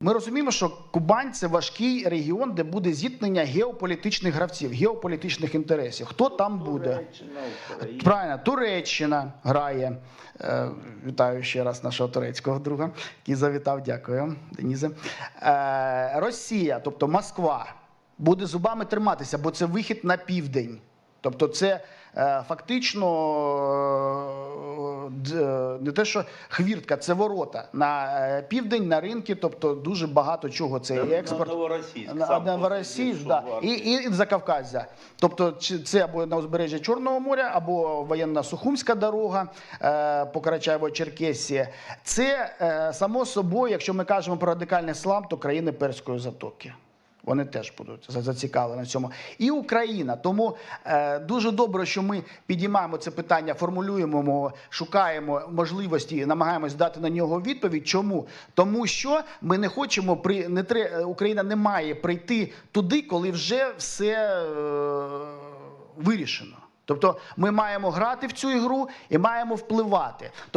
Ми розуміємо, що Кубань це важкий регіон, де буде зіткнення геополітичних гравців, геополітичних інтересів. Хто там буде? Туреччина, Правильно, Туреччина грає. Е, Вітаю ще раз нашого турецького друга, який завітав. Дякую, Денізе. Е, Росія, тобто Москва, буде зубами триматися, бо це вихід на південь. Тобто, це е, фактично е, е, не те, що хвіртка, це ворота на е, південь, на ринки. Тобто дуже багато чого. Це експорт. На Новоросійськ. На- Новоросійськ, да. і, і Закавказя. Тобто, це або на узбережжі Чорного моря, або воєнно-сухумська дорога е, по Карачаєво-Черкесії. Це е, само собою, якщо ми кажемо про радикальний ислам, то країни Перської затоки. Вони теж будуть за- зацікавлені в цьому. І Україна. Тому е, дуже добре, що ми підіймаємо це питання, формулюємо, шукаємо можливості, намагаємось дати на нього відповідь. Чому? Тому що ми не хочемо при не тре, Україна не має прийти туди, коли вже все е, вирішено. Тобто ми маємо грати в цю ігру і маємо впливати. Тому